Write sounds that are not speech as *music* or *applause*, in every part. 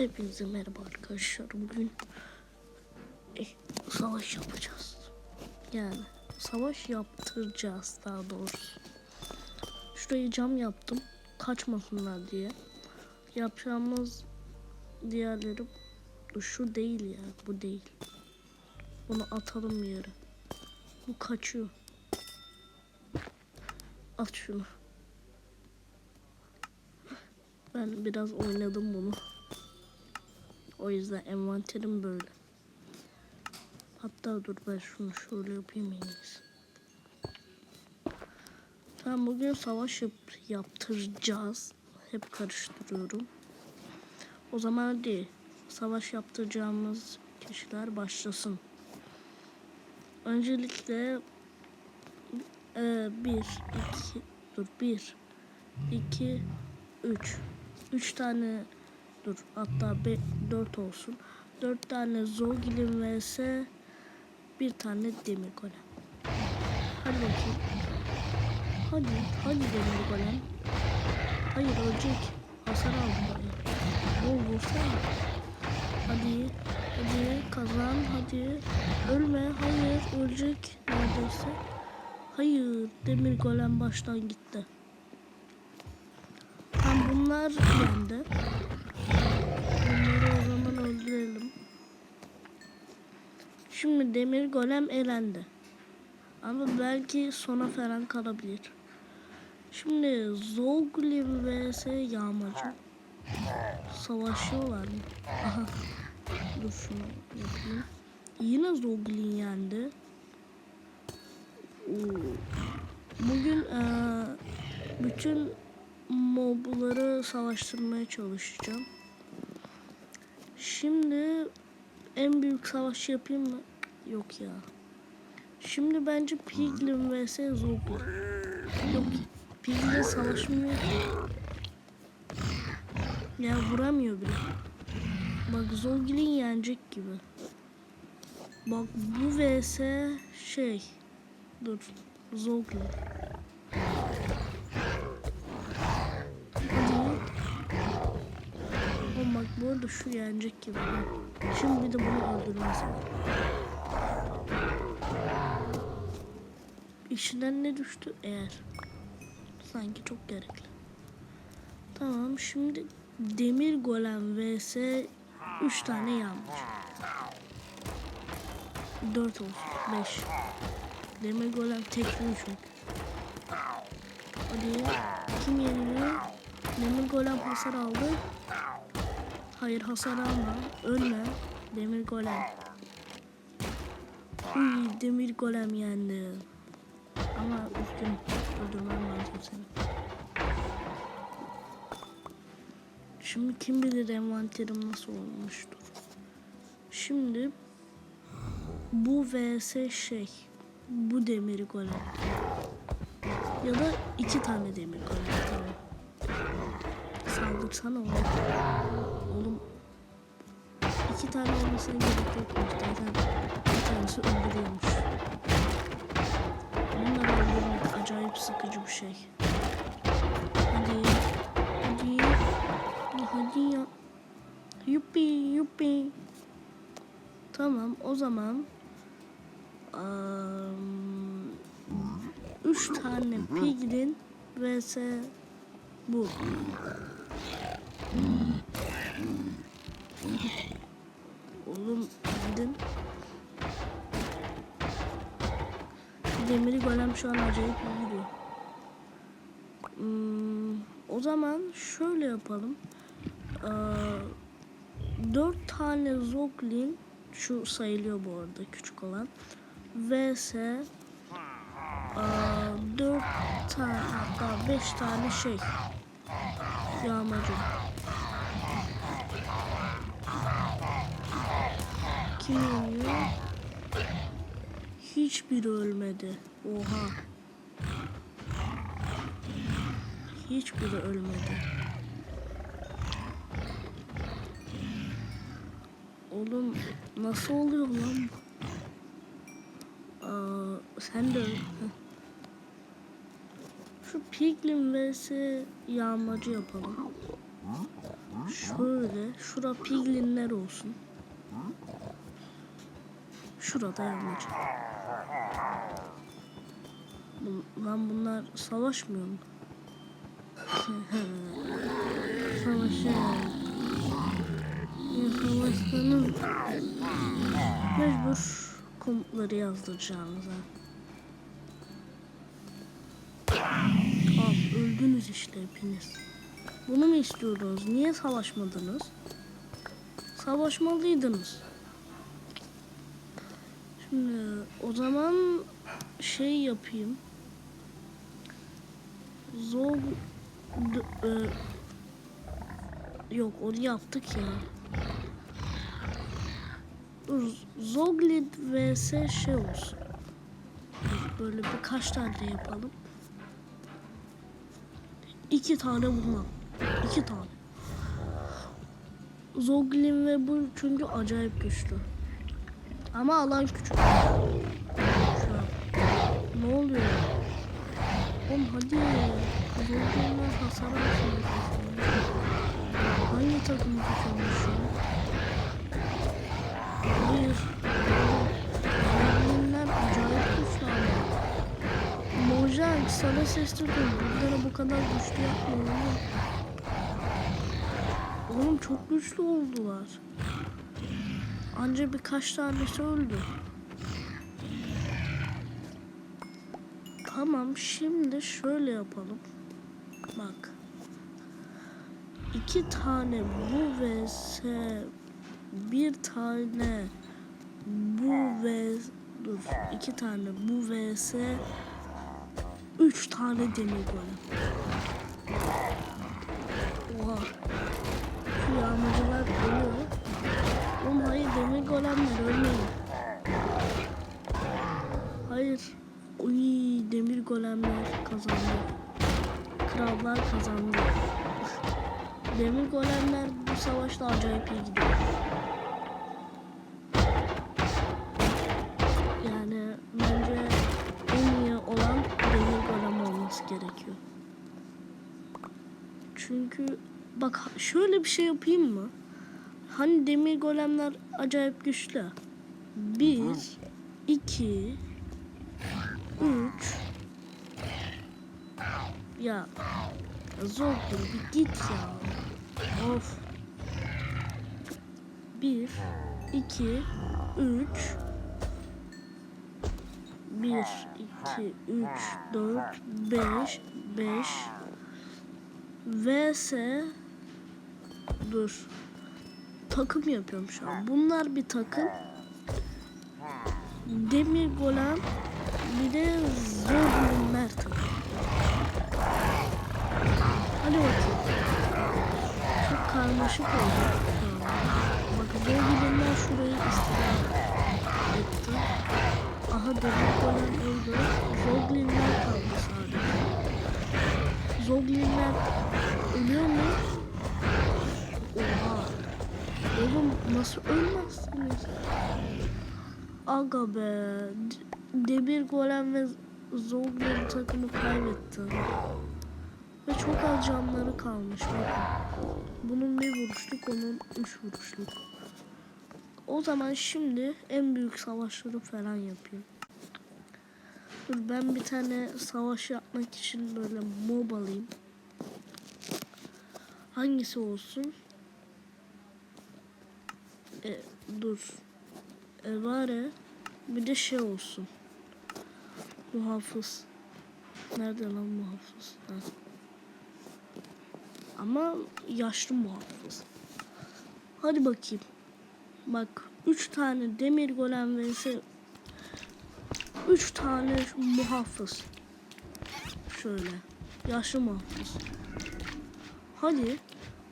Hepinize merhaba arkadaşlar. Bugün eh, savaş yapacağız. Yani savaş yaptıracağız daha doğrusu. Şurayı cam yaptım. Kaçmasınlar diye. Yapacağımız diğerleri şu değil ya. Bu değil. Bunu atalım yere. Bu kaçıyor. At şunu. Ben biraz oynadım bunu. O yüzden envanterim böyle. Hatta dur ben şunu şöyle yapayım en. Ben bugün savaş yap yaptıracağız. Hep karıştırıyorum. O zaman hadi savaş yaptıracağımız kişiler başlasın. Öncelikle e, bir, iki, dur bir, iki, üç. Üç tane dur hatta be, dört olsun. Dört tane Zogilin vs bir tane demir golem. Hadi bakayım. Hadi, hadi demir golem. Hayır ölecek. Hasar aldı bayağı. Oo vursana. Hadi, hadi kazan, hadi. Ölme, hayır ölecek neredeyse. Hayır, demir golem baştan gitti. Tam bunlar yendi. Öldürelim. Şimdi demir golem elendi. Ama belki sona falan kalabilir. Şimdi Zoglim vs Yağmacı. Savaşıyorlar mı? Dur şunu yapayım. Yine Zoglin yendi. Oo. Bugün eee, bütün mobları savaştırmaya çalışacağım. Şimdi en büyük savaş yapayım mı? Yok ya. Şimdi bence Piglin vs Zoglin. Yok Piglin savaşmıyor. Ya vuramıyor bile. Bak Zoglin yenecek gibi. Bak bu vs şey. Dur. Zoglin. Bu arada şu yenecek gibi. Şimdi bir de bunu öldürmesi var. İşinden ne düştü eğer? Sanki çok gerekli. Tamam şimdi demir golem vs 3 tane yanmış. 4 olsun 5. Demir golem tekliyor çünkü. Hadi kim yeniliyor? Demir golem hasar aldı. Hayır hasar alma. Ölme. Demir golem. Uy, demir golem yendi. Ama üzgün öldürmem lazım seni. Şimdi kim bilir envanterim nasıl olmuştur. Şimdi bu vs şey. Bu demir golem. Ya da iki tane demir golem. Tamam. Saldırsana oğlum. İki tane olmasına gerek yokmuş. Zaten bir tanesi öldürüyormuş. Bunları öldürmek acayip sıkıcı bir şey. Hadi. Hadi. Hadi ya. Yuppi yuppi. Tamam o zaman. am, üç tane piglin vs bu. Bildin. Demiri golem şu an acayip iyi gidiyor. Hmm, o zaman şöyle yapalım. Ee, dört tane Zoglin şu sayılıyor bu arada küçük olan. vs ee, dört tane hatta beş tane şey yağmacı. Kim yeniyor? Hiçbiri ölmedi. Oha. Hiçbiri ölmedi. Oğlum nasıl oluyor lan? Aa, sen de öl. Şu Piglin vs yağmacı yapalım. Şöyle. Şura piglinler olsun. Şurada yalnızca. Bu, lan bunlar savaşmıyor mu? *laughs* Savaşıyor. Ya savaşsanız mecbur komutları yazdıracağınıza. Tamam öldünüz işte hepiniz. Bunu mu istiyordunuz? Niye savaşmadınız? Savaşmalıydınız. Şimdi o zaman şey yapayım. Zor e, yok onu yaptık ya. Dur, Zoglin vs şey olsun. Böyle birkaç tane yapalım. İki tane bundan. İki tane. Zoglin ve bu çünkü acayip güçlü. Ama alan küçük. Ne oluyor? Oğlum hadi. Zoglinler hasar alsın. Hangi takımı tutuyormuş şu an? Hayır. Zoglinler acayip güçlü ama. Mojang sana seslendim. Bunlara bu kadar güçlü yapma oğlum. Oğlum çok güçlü oldular. Anca birkaç tanesi öldü. Tamam şimdi şöyle yapalım. Bak. İki tane bu vs bir tane bu ve dur iki tane bu vs üç tane demir golem. Oha. Yağmacılar ölüyor. Oğlum hayır demir golemler ölmeyin. Hayır. Uy demir golemler kazandı. Krallar kazandı. demir golemler bu savaşta acayip iyi gidiyor. Yani bence en iyi olan demir golem olması gerekiyor. Çünkü bak şöyle bir şey yapayım mı? Hani demir golemler acayip güçlü. Bir, iki, üç. Ya zor bir git ya. Of. Bir, iki, üç. Bir, iki, üç, dört, beş, beş. vs dur takım yapıyorum şu an. Bunlar bir takım. Demir Golem bir de Zoglinler takım. Hadi bakayım. Çok karmaşık oldu. şu an. Bak Zoglinler şurayı istila etti. Aha Demir Golem öldü. Zoglinler kaldı sadece. Zoglinler ölüyor mu? Nasıl ölmezsiniz? Aga be. Demir Golem ve Zoglin takımı kaybetti. Ve çok az canları kalmış bakın. Bunun bir vuruşluk, onun üç vuruşluk. O zaman şimdi en büyük savaşları falan yapayım. Dur ben bir tane savaş yapmak için böyle mob alayım. Hangisi olsun? E, dur. E, ya, bir de şey olsun. Muhafız. Nerede lan muhafız? Ha. Ama yaşlı muhafız. Hadi bakayım. Bak üç tane demir golem vs üç tane muhafız. Şöyle. Yaşlı muhafız. Hadi.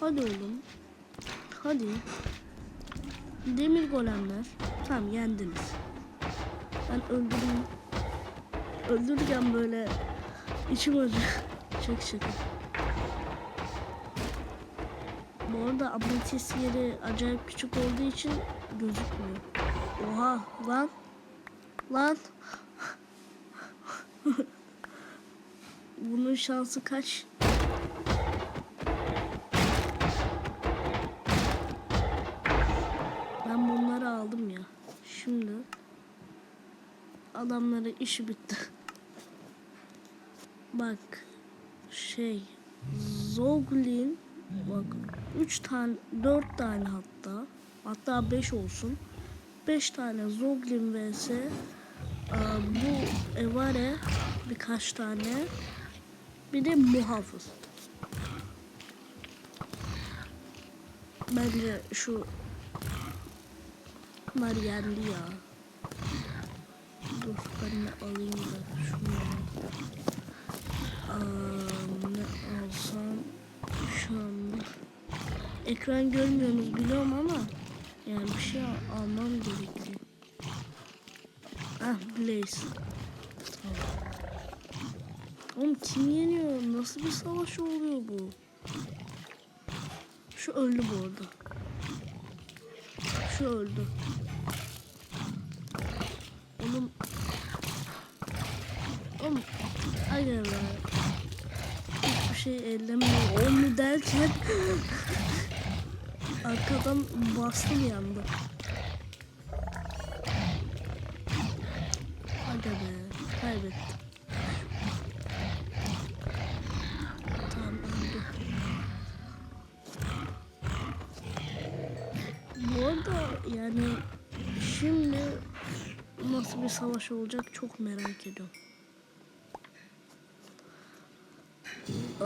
Hadi oğlum. Hadi. Demir golemler. Tamam yendiniz. Ben öldüreyim. Öldürürken böyle içim acı. *laughs* Çok şaka. Bu arada ametis yeri acayip küçük olduğu için gözükmüyor. Oha lan. Lan. *laughs* Bunun şansı kaç? aldım ya. Şimdi adamlara işi bitti. Bak şey Zoglin bak 3 tane 4 tane hatta hatta 5 olsun. 5 tane Zoglin vs a, bu Evare birkaç tane bir de muhafız. Bence şu Bunlar yendi ya. Dur ben de alayım da ne alsam şu anda. Ekran görmüyorsunuz biliyorum ama yani bir şey al- almam gerekiyor. Ah Blaze. Oğlum kim yeniyor? Nasıl bir savaş oluyor bu? Şu öldü bu arada. Şu öldü. Oğlum. Oğlum. Be. Hiçbir şey ellemiyor. Onu derken *laughs* arkadan bastı bir anda. Be. Kaybettim. Bu arada yani şimdi nasıl bir savaş olacak çok merak ediyorum. Ee,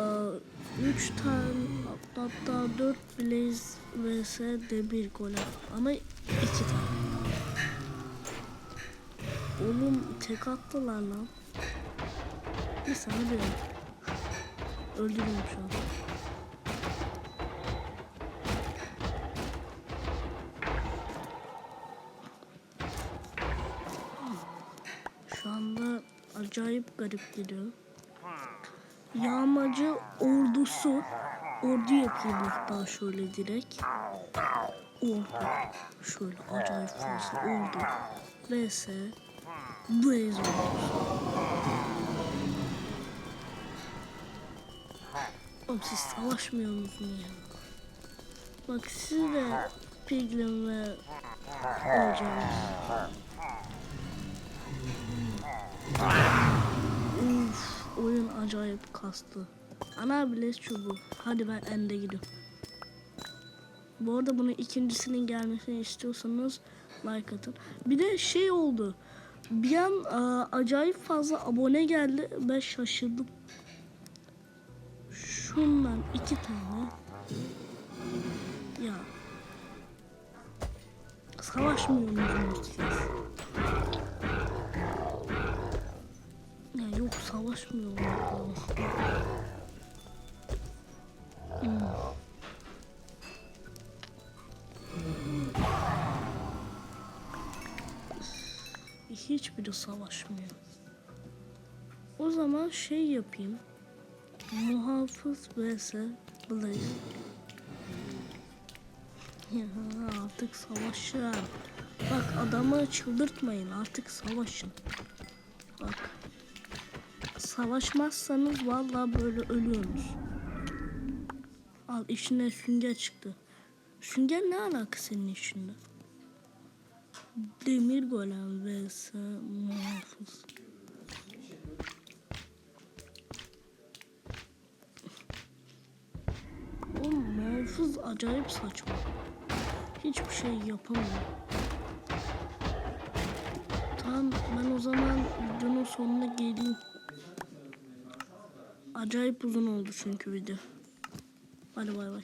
üç tane hatta dört Blaze vs de bir golem ama iki tane. Oğlum tek attılar lan. Bir sana bir öldürüyorum şu an. Şu anda acayip garip gidiyor. Yağmacı ordusu. Ordu yapayım hatta şöyle direkt. Ordu. Şöyle acayip fazla ordu. Vs. Blaze ordusu. Siz savaşmıyorsunuz mu ya? Bak siz de Piglin ve olacaksınız. Acayip kastı. Ana bile çubuğu. Hadi ben ende gidiyorum. Bu arada bunun ikincisinin gelmesini istiyorsanız like atın. Bir de şey oldu. Bir an aa, acayip fazla abone geldi. Ben şaşırdım. Şundan iki tane. Ya. Savaşmıyor musunuz? Ya yok savaşmıyorlar. Hmm. Hiçbiri savaşmıyor. O zaman şey yapayım. Muhafız vs Blaze. Ya artık savaşın. Bak adamı çıldırtmayın artık savaşın. Bak. Savaşmazsanız vallahi böyle ölüyorsunuz. Al içine sünger çıktı. Sünger ne alaka senin içinde? Demir golem vs muhafız. Oğlum muhafız acayip saçma. Hiçbir şey yapamıyor. Tamam ben o zaman videonun sonuna geleyim. Acayip uzun oldu çünkü video. Hadi bay bay.